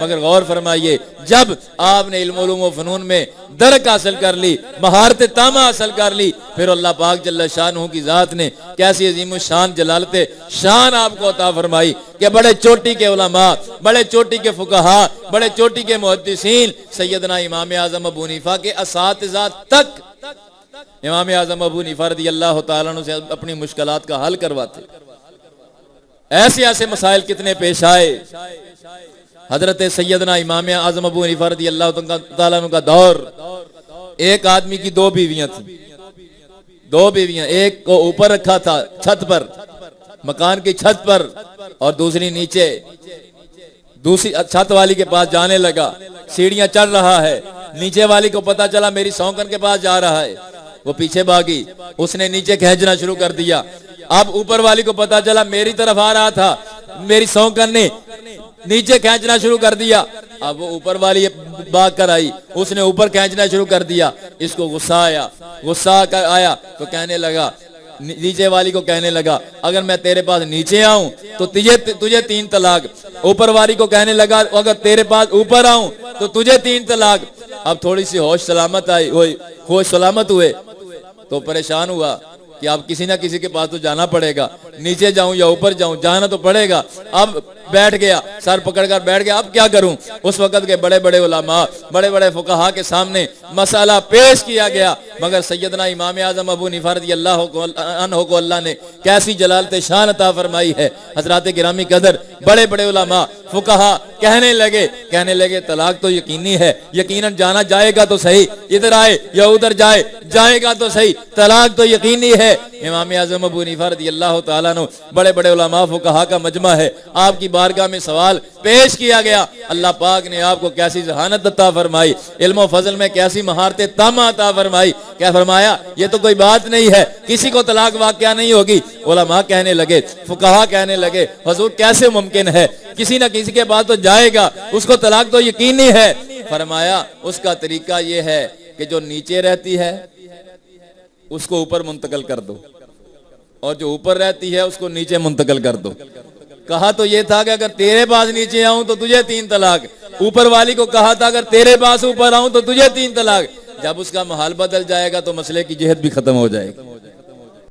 مگر غور فرمائیے، جب آپ نے علم علوم و فنون میں درک حاصل کر لی، مہارت تامہ حاصل کر لی، پھر اللہ پاک جل شان کی ذات نے کیسی عظیم الشان جلالت شان آپ کو عطا فرمائی کہ بڑے چوٹی کے علماء، بڑے چوٹی کے فقہا، بڑے چوٹی کے محدثین، سیدنا امام اعظم ابو نیفا کے اساتذہ تک امام اعظم ابو نیفا رضی اللہ تعالیٰ عنہ سے اپنی مشکلات کا حل کرواتے۔ ایسے ایسے مسائل کتنے پیش آئے۔ حضرت سیدنا امام اعظم ابو حنیفہ رضی اللہ تعالیٰ عنہ کا دور۔ ایک آدمی کی دو بیویاں تھیں۔ دو بیویاں، ایک کو اوپر رکھا تھا چھت پر، مکان کی چھت پر، اور دوسری نیچے۔ دوسری چھت والی کے پاس جانے لگا۔ سیڑھیاں چڑھ رہا ہے۔ نیچے والی کو پتا چلا میری سونکن کے پاس جا رہا ہے۔ وہ پیچھے بھاگی۔ اس نے نیچے کھینچنا شروع کر دیا۔ اب اوپر والی کو پتا چلا میری طرف آ رہا تھا۔ میری سونکن نے نیچے کھینچنا شروع کر دیا۔ اب وہ اوپر والی باغ کر آئی۔ اس نے اوپر کھینچنا شروع کر دیا۔ اس کو غصہ آیا۔ غصہ آیا تو کہنے لگا۔ نیچے والی کو کہنے لگا۔ اگر میں تیرے پاس نیچے آؤں تو تجھے تجھے تین طلاق۔ اوپر والی کو کہنے لگا، اگر تیرے پاس اوپر آؤں تو تجھے تین طلاق۔ اب تھوڑی سی ہوش سلامت آئی، ہوئی، ہوش سلامت ہوئے۔ تو پریشان ہوا کہ اب کسی نہ کسی کے پاس تو جانا پڑے گا۔ نیچے جاؤں یا اوپر جاؤں، جانا تو پڑے گا۔ اب بیٹھ گیا، سر پکڑ کر بیٹھ گیا۔ اب کیا کروں؟ اس وقت کے بڑے بڑے علماء، بڑے بڑے فقہا کے سامنے مسئلہ پیش کیا گیا۔ مگر سیدنا امام اعظم ابو نفرد اللہ عنہ کو اللہ نے کیسی جلالت شان عطا فرمائی ہے۔ حضرات گرامی قدر، بڑے بڑے علماء، فقہا کہنے لگے کہنے لگے، طلاق تو یقینی ہے، یقیناً جانا جائے گا تو صحیح۔ ادھر آئے یا ادھر جائے جائے گا تو صحیح۔ طلاق تو یقینی ہے۔ امام اعظم ابو رضی اللہ تعالیٰ نے بڑے بڑے علماء فقہا کا مجمع ہے۔ آپ کی بارگاہ میں سوال پیش کیا گیا۔ اللہ پاک نے آپ کو کیسی ذہانت عطا فرمائی۔ علم و فضل میں کیسی مہارت تامہ عطا فرمائی۔ کیا فرمایا؟ یہ تو کوئی بات نہیں ہے۔ کسی کو طلاق واقعہ نہیں ہوگی۔ علماء کہنے لگے، فقہا کہنے لگے، حضور کیسے ممکن ہے؟ کسی نہ کسی کے بعد تو جائے گا۔ اس کو طلاق تو یقینی ہے۔ فرمایا، اس کا طریقہ یہ ہے کہ جو نیچے رہتی ہے، اس کو اوپر منتقل کر دو۔ اور جو اوپر رہتی ہے اس کو نیچے منتقل کر دو۔ کہا تو یہ تھا کہ اگر تیرے پاس نیچے آؤں تو تجھے تین طلاق۔ اوپر والی کو کہا تھا اگر تیرے پاس اوپر آؤں تو تجھے تین طلاق۔ جب اس کا محال بدل جائے گا تو مسئلے کی جہت بھی ختم ہو جائے گی۔